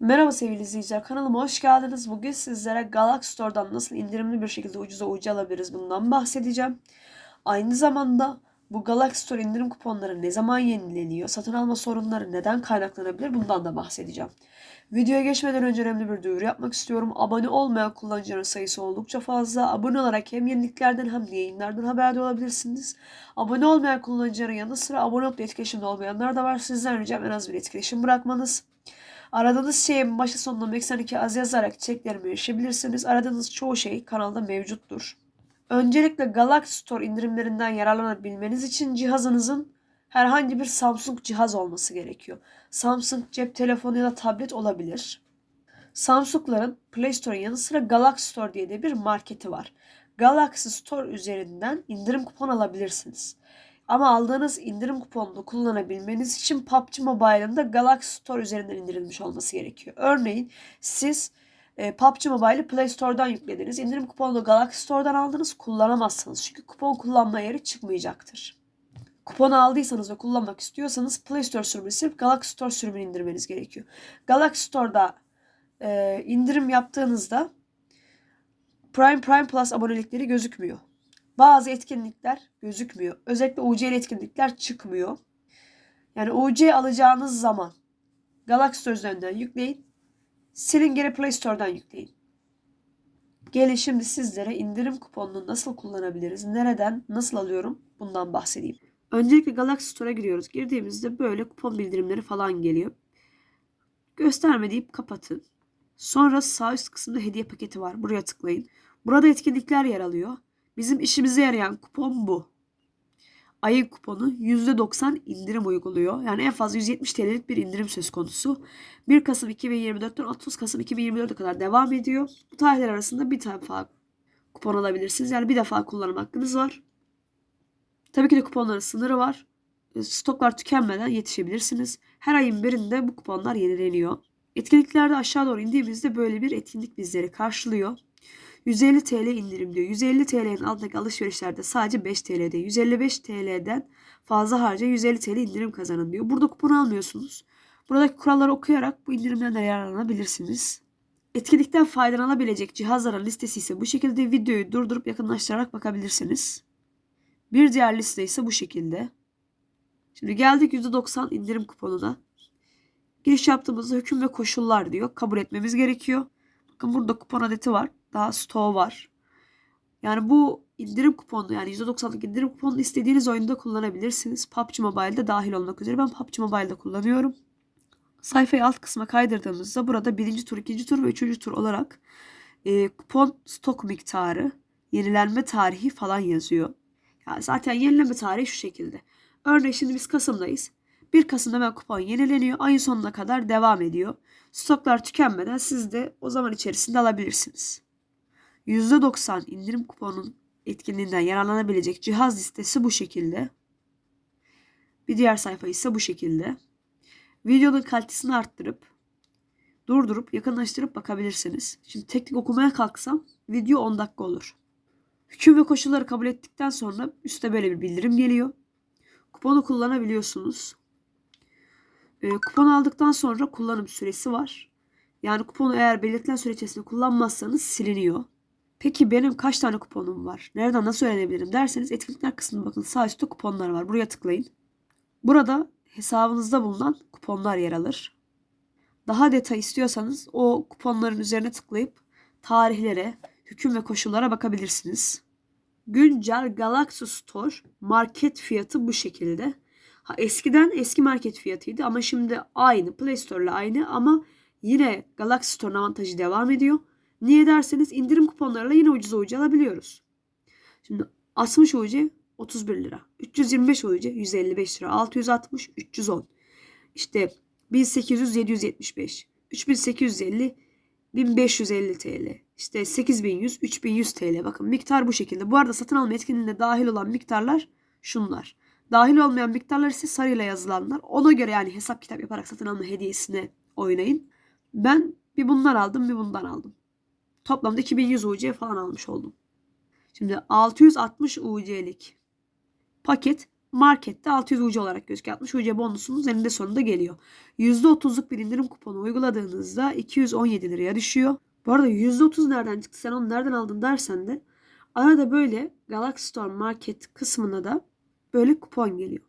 Merhaba sevgili izleyiciler kanalıma hoş geldiniz. Bugün sizlere Galaxy Store'dan nasıl indirimli bir şekilde ucuza ucu alabiliriz bundan bahsedeceğim. Aynı zamanda bu Galaxy Store indirim kuponları ne zaman yenileniyor, satın alma sorunları neden kaynaklanabilir bundan da bahsedeceğim. Videoya geçmeden önce önemli bir duyuru yapmak istiyorum. Abone olmayan kullanıcıların sayısı oldukça fazla. Abone olarak hem yeniliklerden hem de yayınlardan haberdar olabilirsiniz. Abone olmayan kullanıcıların yanı sıra abone olup etkileşimde olmayanlar da var. Sizden ricam en az bir etkileşim bırakmanız. Aradığınız şeyin başı sonuna Meksen 2 az yazarak çeklerime erişebilirsiniz. Aradığınız çoğu şey kanalda mevcuttur. Öncelikle Galaxy Store indirimlerinden yararlanabilmeniz için cihazınızın herhangi bir Samsung cihaz olması gerekiyor. Samsung cep telefonu ya da tablet olabilir. Samsung'ların Play Store'un yanı sıra Galaxy Store diye de bir marketi var. Galaxy Store üzerinden indirim kupon alabilirsiniz. Ama aldığınız indirim kuponunu kullanabilmeniz için PUBG Mobile'ın da Galaxy Store üzerinden indirilmiş olması gerekiyor. Örneğin siz e, PUBG Mobile'ı Play Store'dan yüklediniz. İndirim kuponunu Galaxy Store'dan aldınız kullanamazsınız. Çünkü kupon kullanma yeri çıkmayacaktır. Kuponu aldıysanız ve kullanmak istiyorsanız Play Store sürümünü silip Galaxy Store sürümünü indirmeniz gerekiyor. Galaxy Store'da e, indirim yaptığınızda Prime Prime Plus abonelikleri gözükmüyor. Bazı etkinlikler gözükmüyor. Özellikle UC'li etkinlikler çıkmıyor. Yani UC alacağınız zaman Galaxy Store üzerinden yükleyin. Silin geri Play Store'dan yükleyin. Gelin şimdi sizlere indirim kuponunu nasıl kullanabiliriz, nereden, nasıl alıyorum bundan bahsedeyim. Öncelikle Galaxy Store'a giriyoruz. Girdiğimizde böyle kupon bildirimleri falan geliyor. Gösterme deyip kapatın. Sonra sağ üst kısımda hediye paketi var. Buraya tıklayın. Burada etkinlikler yer alıyor. Bizim işimize yarayan kupon bu. Ayın kuponu %90 indirim uyguluyor. Yani en fazla 170 TL'lik bir indirim söz konusu. 1 Kasım 2024'ten 30 Kasım 2024'e kadar devam ediyor. Bu tarihler arasında bir defa kupon alabilirsiniz. Yani bir defa kullanım hakkınız var. Tabii ki de kuponların sınırı var. Stoklar tükenmeden yetişebilirsiniz. Her ayın birinde bu kuponlar yenileniyor. Etkinliklerde aşağı doğru indiğimizde böyle bir etkinlik bizleri karşılıyor. 150 TL indirim diyor. 150 TL'nin altındaki alışverişlerde sadece 5 TL'de. 155 TL'den fazla harca 150 TL indirim kazanın diyor. Burada kupon almıyorsunuz. Buradaki kuralları okuyarak bu indirimden de yararlanabilirsiniz. Etkinlikten faydalanabilecek cihazların listesi ise bu şekilde videoyu durdurup yakınlaştırarak bakabilirsiniz. Bir diğer liste ise bu şekilde. Şimdi geldik %90 indirim kuponuna. Giriş yaptığımızda hüküm ve koşullar diyor. Kabul etmemiz gerekiyor. Bakın burada kupon adeti var. Daha stoğu var. Yani bu indirim kuponu yani %90'lık indirim kuponunu istediğiniz oyunda kullanabilirsiniz. PUBG Mobile'de dahil olmak üzere. Ben PUBG Mobile'de kullanıyorum. Sayfayı alt kısma kaydırdığımızda burada birinci tur, ikinci tur ve üçüncü tur olarak e, kupon stok miktarı, yenilenme tarihi falan yazıyor. Yani zaten yenileme tarihi şu şekilde. Örneğin şimdi biz Kasım'dayız. 1 Kasım'da ben kupon yenileniyor. Ayın sonuna kadar devam ediyor. Stoklar tükenmeden siz de o zaman içerisinde alabilirsiniz. %90 indirim kuponun etkinliğinden yararlanabilecek cihaz listesi bu şekilde. Bir diğer sayfa ise bu şekilde. Videonun kalitesini arttırıp durdurup yakınlaştırıp bakabilirsiniz. Şimdi teknik okumaya kalksam video 10 dakika olur. Hüküm ve koşulları kabul ettikten sonra üstte böyle bir bildirim geliyor. Kuponu kullanabiliyorsunuz. E, kupon aldıktan sonra kullanım süresi var. Yani kuponu eğer belirtilen süre içerisinde kullanmazsanız siliniyor. Peki benim kaç tane kuponum var? Nereden nasıl öğrenebilirim derseniz etkinlikler kısmına bakın. Sağ üstte kuponlar var. Buraya tıklayın. Burada hesabınızda bulunan kuponlar yer alır. Daha detay istiyorsanız o kuponların üzerine tıklayıp tarihlere, hüküm ve koşullara bakabilirsiniz. Güncel Galaxy Store market fiyatı bu şekilde. Ha, eskiden eski market fiyatıydı ama şimdi aynı. Play Store ile aynı ama yine Galaxy Store'un avantajı devam ediyor. Niye derseniz indirim kuponlarıyla yine ucuz ucu alabiliyoruz. Şimdi 60 UC 31 lira. 325 UC 155 lira. 660 310. İşte 1800 775. 3850 1550 TL. İşte 8100 3100 TL. Bakın miktar bu şekilde. Bu arada satın alma etkinliğine dahil olan miktarlar şunlar. Dahil olmayan miktarlar ise sarıyla yazılanlar. Ona göre yani hesap kitap yaparak satın alma hediyesine oynayın. Ben bir bundan aldım bir bundan aldım. Toplamda 2100 UC falan almış oldum. Şimdi 660 UC'lik paket markette 600 UC olarak gözüküyor. 60 UC bonusunuz eninde sonunda geliyor. %30'luk bir indirim kuponu uyguladığınızda 217 liraya düşüyor. Bu arada %30 nereden çıktı sen onu nereden aldın dersen de arada böyle Galaxy Store Market kısmına da böyle kupon geliyor.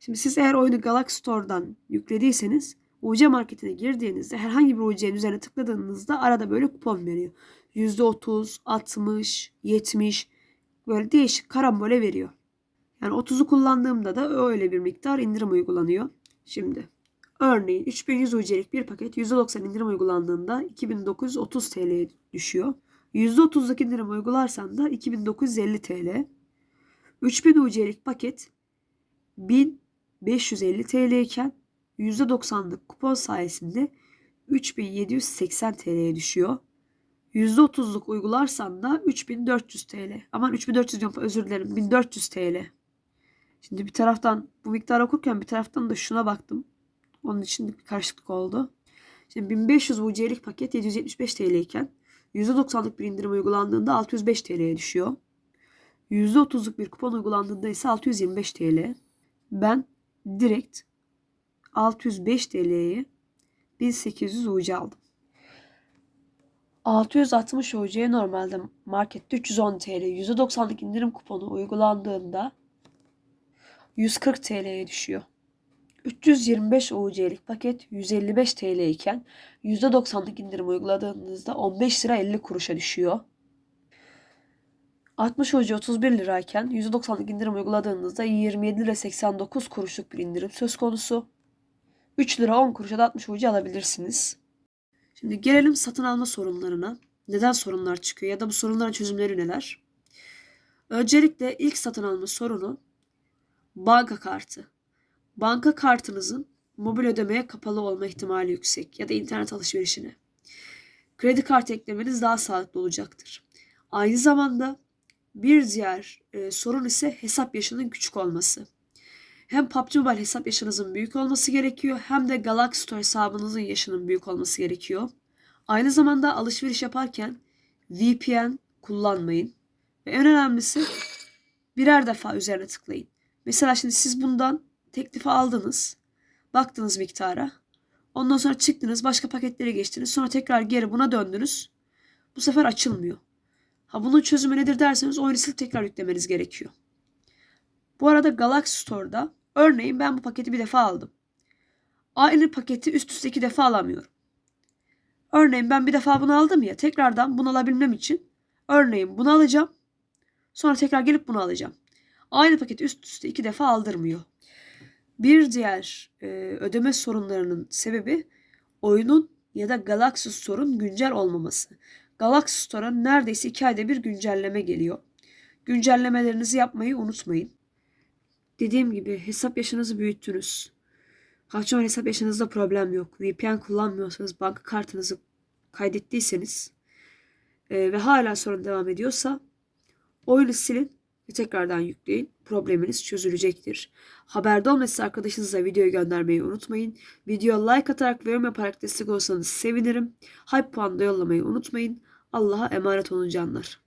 Şimdi siz eğer oyunu Galaxy Store'dan yüklediyseniz UC marketine girdiğinizde herhangi bir UC'nin üzerine tıkladığınızda arada böyle kupon veriyor. %30, 60, 70 böyle değişik karambole veriyor. Yani 30'u kullandığımda da öyle bir miktar indirim uygulanıyor. Şimdi örneğin 3100 UC'lik bir paket %90 indirim uygulandığında 2930 TL'ye düşüyor. %30'luk indirim uygularsan da 2950 TL. 3000 UC'lik paket 1550 TL iken %90'lık kupon sayesinde 3780 TL'ye düşüyor. %30'luk uygularsan da 3400 TL. Aman 3400 diyorum özür dilerim 1400 TL. Şimdi bir taraftan bu miktarı okurken bir taraftan da şuna baktım. Onun için bir karışıklık oldu. Şimdi 1500 UC'lik paket 775 TL iken %90'lık bir indirim uygulandığında 605 TL'ye düşüyor. %30'luk bir kupon uygulandığında ise 625 TL. Ben direkt 605 TL'ye 1800 UC aldım. 660 UC'ye normalde markette 310 TL %90'lık indirim kuponu uygulandığında 140 TL'ye düşüyor. 325 UC'lik paket 155 TL iken %90'lık indirim uyguladığınızda 15 lira 50 kuruşa düşüyor. 60 UC 31 lirayken %90'lık indirim uyguladığınızda 27 lira 89 kuruşluk bir indirim söz konusu. 3 lira 10 kuruşa da 60 UC alabilirsiniz. Şimdi gelelim satın alma sorunlarına. Neden sorunlar çıkıyor ya da bu sorunların çözümleri neler? Öncelikle ilk satın alma sorunu banka kartı. Banka kartınızın mobil ödemeye kapalı olma ihtimali yüksek ya da internet alışverişine. Kredi kartı eklemeniz daha sağlıklı olacaktır. Aynı zamanda bir diğer e, sorun ise hesap yaşının küçük olması. Hem PUBG Mobile hesap yaşınızın büyük olması gerekiyor hem de Galaxy Store hesabınızın yaşının büyük olması gerekiyor. Aynı zamanda alışveriş yaparken VPN kullanmayın. Ve en önemlisi birer defa üzerine tıklayın. Mesela şimdi siz bundan teklifi aldınız. Baktınız miktara. Ondan sonra çıktınız başka paketlere geçtiniz. Sonra tekrar geri buna döndünüz. Bu sefer açılmıyor. Ha bunun çözümü nedir derseniz oyunu silip tekrar yüklemeniz gerekiyor. Bu arada Galaxy Store'da örneğin ben bu paketi bir defa aldım. Aynı paketi üst üste iki defa alamıyorum. Örneğin ben bir defa bunu aldım ya tekrardan bunu alabilmem için örneğin bunu alacağım. Sonra tekrar gelip bunu alacağım. Aynı paketi üst üste iki defa aldırmıyor. Bir diğer e, ödeme sorunlarının sebebi oyunun ya da Galaxy Store'un güncel olmaması. Galaxy Store'a neredeyse iki ayda bir güncelleme geliyor. Güncellemelerinizi yapmayı unutmayın. Dediğim gibi hesap yaşınızı büyüttünüz. Kaçon hesap yaşınızda problem yok. VPN kullanmıyorsanız banka kartınızı kaydettiyseniz e, ve hala sorun devam ediyorsa oyunu silin ve tekrardan yükleyin. Probleminiz çözülecektir. Haberde olması arkadaşınıza videoyu göndermeyi unutmayın. Video like atarak ve yorum yaparak destek olsanız sevinirim. Hype puanı da yollamayı unutmayın. Allah'a emanet olun canlar.